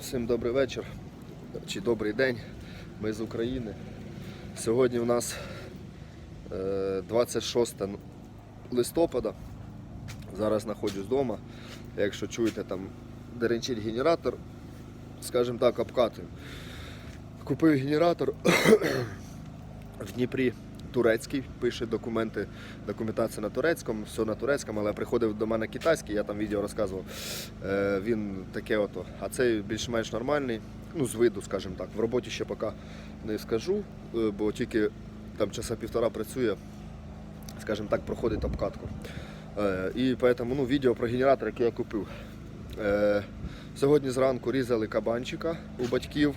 Всім добрий вечір чи добрий день. Ми з України. Сьогодні у нас е, 26 листопада. Зараз знаходжусь вдома. Якщо чуєте, там деренчить генератор, скажімо так, обкатую. Купив генератор в Дніпрі турецький, пише документи, документація на турецькому, все на турецькому, але приходив до мене китайський, я там відео розказував. Е, він таке ото. А цей більш-менш нормальний, ну з виду, скажімо так. В роботі ще поки не скажу, е, бо тільки там часа півтора працює, скажімо так, проходить обкатку. Е, і тому ну, відео про генератор, який я купив. Е, сьогодні зранку різали кабанчика у батьків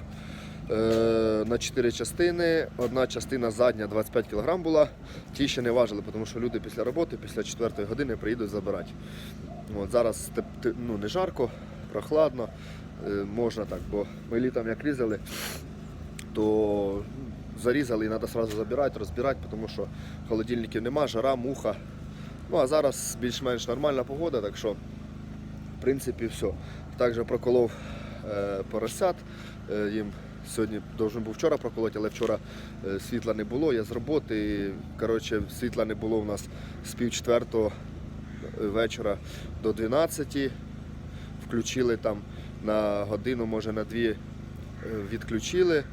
на 4 частини. Одна частина задня 25 кг була. Ті ще не важили, тому що люди після роботи, після 4 години приїдуть забирати. От, зараз ну, не жарко, прохладно, е, можна так, бо ми літом як різали, то зарізали і треба одразу забирати, розбирати, тому що холодильників нема, жара, муха. Ну а зараз більш-менш нормальна погода, так що в принципі все. Також проколов е, поросят. Е, їм сьогодні должен був вчора проколоти, але вчора е, світла не було. Я з роботи. Коротше, світла не було у нас з пів четвертого вечора до 12. Включили там на годину, може на дві е, відключили.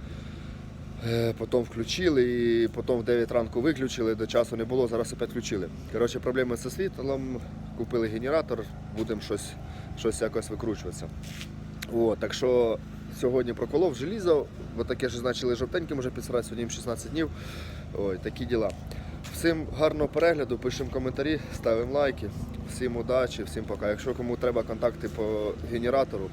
Е, Потім включили і потім в 9 ранку виключили, до часу не було, зараз опять включили. Коротше, проблеми зі світлом, купили генератор, будемо щось, щось якось викручуватися. О, так що сьогодні проколов желізо, бо таке ж почали жовтеньким вже підсирати, сьогодні їм 16 днів. Ой, такі діла. Всім гарного перегляду, пишемо коментарі, ставимо лайки. Всім удачі, всім пока. Якщо кому треба контакти по генератору,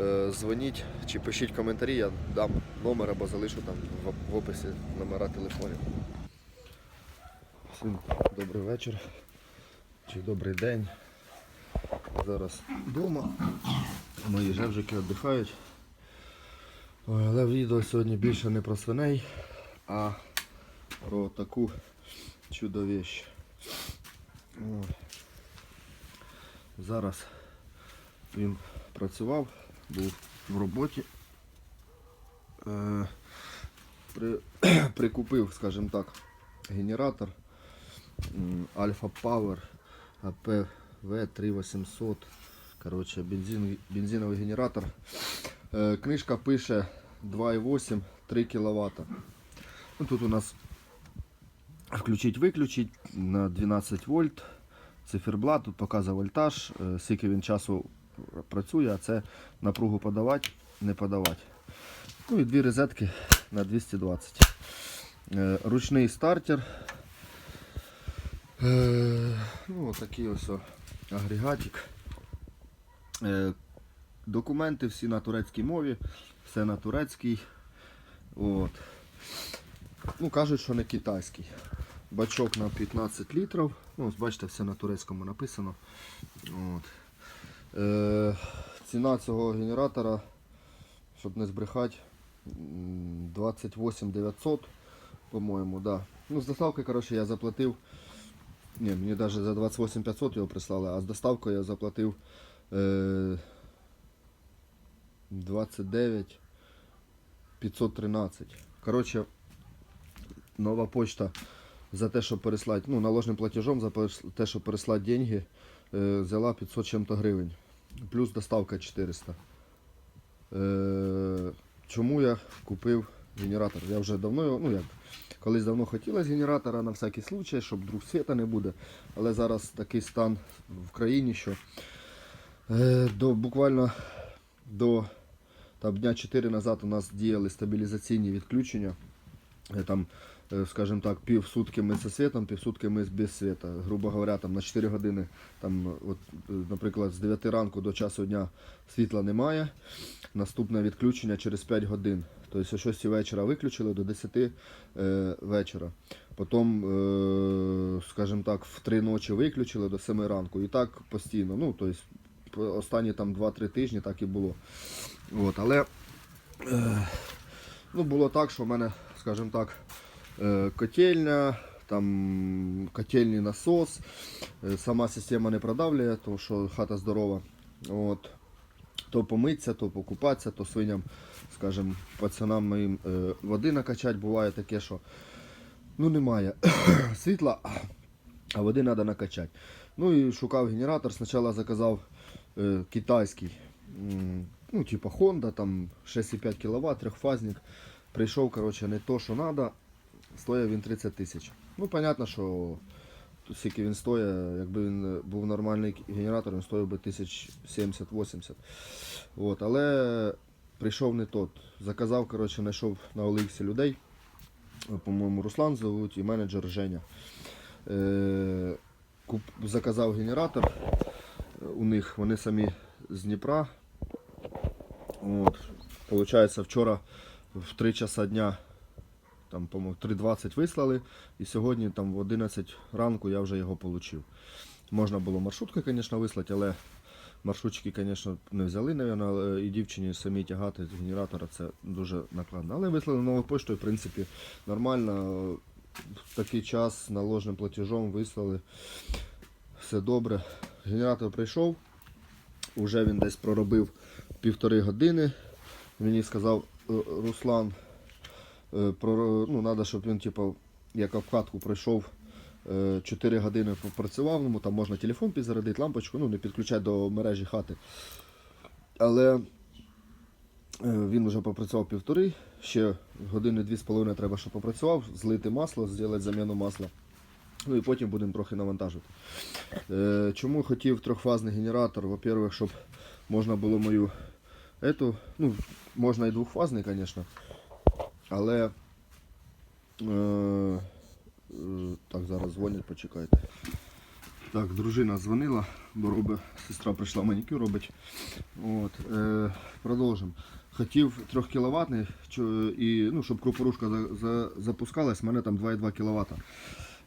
е, дзвоніть чи пишіть коментарі, я дам номер або залишу там в описі номера телефонів. Всім добрий вечір чи добрий день. Зараз вдома. Мої жевжики віддихають. Ой, Але відео сьогодні більше не про свиней, а про таку чудовіщ. Зараз він працював, був в роботі. Е, при, прикупив, скажімо так, генератор Alpha Power APV 3800. Коротше, бензин, бензиновий генератор. Е, книжка пише 2,8 3 кВт. Ну, тут у нас включить виключить на 12 вольт. Циферблат, тут показує вольтаж, е, скільки він часу працює, а це напругу подавати, не подавати. Ну і дві розетки на 220. Е, Ручний стартер. Ну, такий ось агрегатик. Документи всі на турецькій мові, все на турецькій. От. Ну, кажуть, що не китайський. Бачок на 15 літрів. Ну, бачите, все на турецькому написано. От. Е, ціна цього генератора, щоб не збрехати, м, 28 900, по-моєму, да. Ну, з доставки, коротше, я заплатив. Ні, мені навіть за 28 500 його прислали, а з доставкою я заплатив е, 29 513. Коротше, нова почта за те, щоб переслати, ну, наложним платежом за те, щоб переслати деньги, е, взяла 500 чим-то гривень. Плюс доставка 400. Е, чому я купив генератор? Я вже давно ну як, колись давно хотілося генератора на всякий случай, щоб друг світа не буде. Але зараз такий стан в країні, що е, до, буквально до там, дня 4 назад у нас діяли стабілізаційні відключення. Е, Там, е, скажімо так, пів сутки ми зі світом, пів сутки ми без світа. Грубо говоря, там на 4 години, там, от, е, наприклад, з 9 ранку до часу дня світла немає. Наступне відключення через 5 годин. Тобто о 6 вечора виключили до 10 е, вечора. Потім, е, скажімо так, в 3 ночі виключили до 7 ранку. І так постійно. Ну, тобто, останні там 2-3 тижні так і було. От, але е, ну, було так, що в мене, скажімо так, е, котельня, там котельний насос, е, сама система не продавлює, тому що хата здорова. От. то помитися, то покупатися, то свиням, скажімо, пацанам моїм е, води накачати. Буває таке, що ну, немає світла, а води треба накачати. Ну і шукав генератор. Спочатку заказав е, китайський, ну, типа Honda, там 6,5 кВт, трьохфазник. Прийшов, коротше, не то, що треба, стоїть він 30 тисяч. Ну, понятно, що скільки він стоїть, якби він був нормальний генератор, він стоїв би 1070-80. От, але прийшов не тот. Заказав, коротше, знайшов на OLX людей. По-моєму, Руслан зовуть і менеджер Женя. Е, заказав генератор е, у них, вони самі з Дніпра. От, Получається, вчора в 3 часа дня там, по-моєму, 3.20 вислали, і сьогодні там в 11 ранку я вже його отримав. Можна було маршруткою, звісно, вислати, але маршрутчики, звісно, не взяли, навіть, і дівчині самі тягати з генератора це дуже накладно. Але вислали новою поштою, в принципі, нормально. В такий час наложним платежом вислали. Все добре. Генератор прийшов, уже він десь проробив півтори години. Мені сказав е, Руслан, е, про, ну, треба, щоб він типу, як обкатку пройшов е, 4 години попрацював, ну, там можна телефон підзарядити, лампочку, ну, не підключати до мережі хати. Але е, він вже попрацював півтори, ще години дві з половиною треба, щоб попрацював, злити масло, зробити заміну масла. Ну і потім будемо трохи навантажувати. Е, чому хотів трьохфазний генератор? Во-первых, щоб можна було мою ету, ну, можна і двохфазний, звісно. Але е, е, так, зараз дзвонять, почекайте. Так, дружина дзвонила, бо робить, сестра прийшла манікюр робить. От, е, продовжимо. Хотів 3 кВт, ну, щоб крупорушка за, за, запускалась, в мене там 2,2 кВт.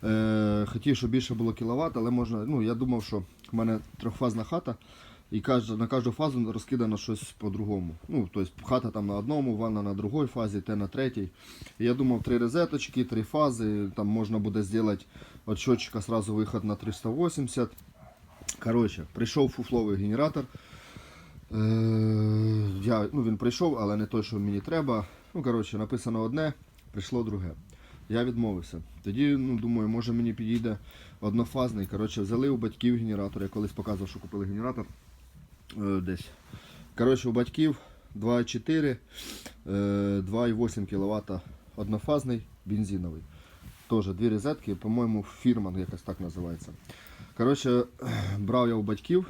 Е, хотів, щоб більше було кВт, але можна. Ну, я думав, що в мене трьохфазна хата, і на кожну фазу розкидано щось по-другому. Ну, тобто хата там на одному, ванна на другій фазі, те на третій. Я думав, три розеточки, три фази, там можна буде зробити від щотчика сразу виход на 380. Коротше, прийшов фуфловий генератор. Е, я, ну, він прийшов, але не той, що мені треба. Ну, коротше, написано одне, прийшло друге. Я відмовився. Тоді, ну, думаю, може мені підійде однофазний. Коротше, взяли у батьків генератор. Я колись показував, що купили генератор десь. Коротше, у батьків 2,4, е, 2,8 кВт однофазний, бензиновий. Теж дві розетки, по-моєму, фірман якось так називається. Коротше, брав я у батьків.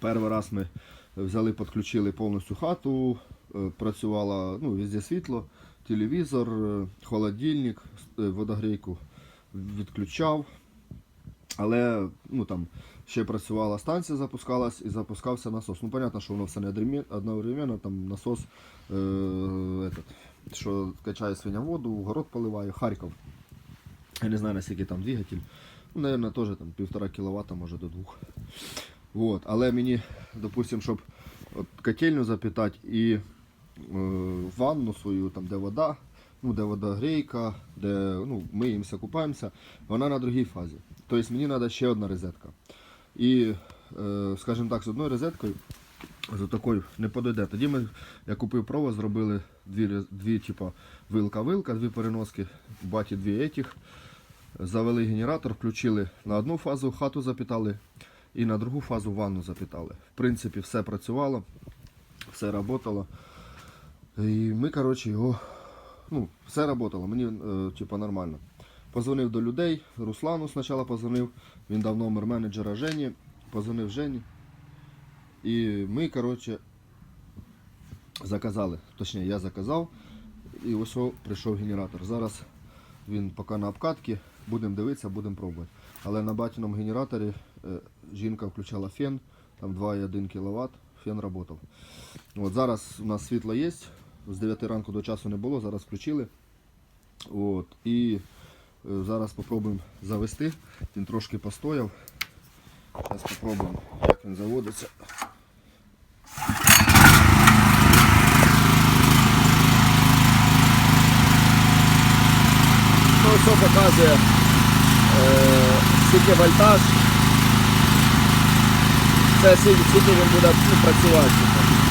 Перший раз ми взяли, підключили повністю хату, е, працювало ну, везде світло, телевізор, е, холодильник, е, водогрейку відключав. Але ну, там, ще працювала станція, запускалась і запускався насос. Ну, понятно, що воно все не одновременно, там насос, е, этот, що качає свиня воду, город поливає, Харків. Я не знаю, наскільки там двигатель. Ну, наверное, теж там півтора кіловата, може до двох. Вот. Але мені, допустим, щоб от котельню запитати і е, ванну свою, там, де вода, ну, де водогрейка, де ну, миємося, купаємося, вона на другій фазі. Тобто мені треба ще одна розетка. І, е, скажімо так, з одною розеткою з такою не подойде. Тоді ми, я купив провод, зробили дві, дві типа, вилка-вилка, дві переноски, баті дві етіх. Завели генератор, включили на одну фазу, хату запитали і на другу фазу ванну запитали. В принципі, все працювало, все працювало. І ми, коротше, його. Ну, все працювало, мені е, типа, нормально. Позвонив до людей, Руслану спочатку позвонив, він дав номер менеджера Жені, позвонив Жені. І ми, коротше, заказали. Точніше, я заказав. І ось прийшов генератор. Зараз він поки на обкатці, будемо дивитися, будемо пробувати. Але на батіному генераторі е, жінка включала фен, там 2,1 кВт, фен працював. От зараз у нас світло є, з 9 ранку до часу не було, зараз включили. От, і е, зараз спробуємо завести. Він трошки постояв. Зараз спробуємо, як він заводиться. Ну, все показує е, скільки вольтаж. Це скільки він буде працювати.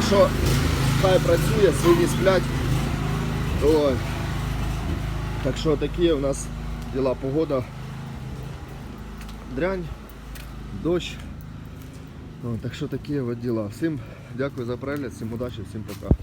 Так що хай працює, свині сплять. Ой. Так що такі у нас діла погода. Дрянь, дощ. О, так що такі от діла. Всім дякую за перегляд, всім удачі, всім пока.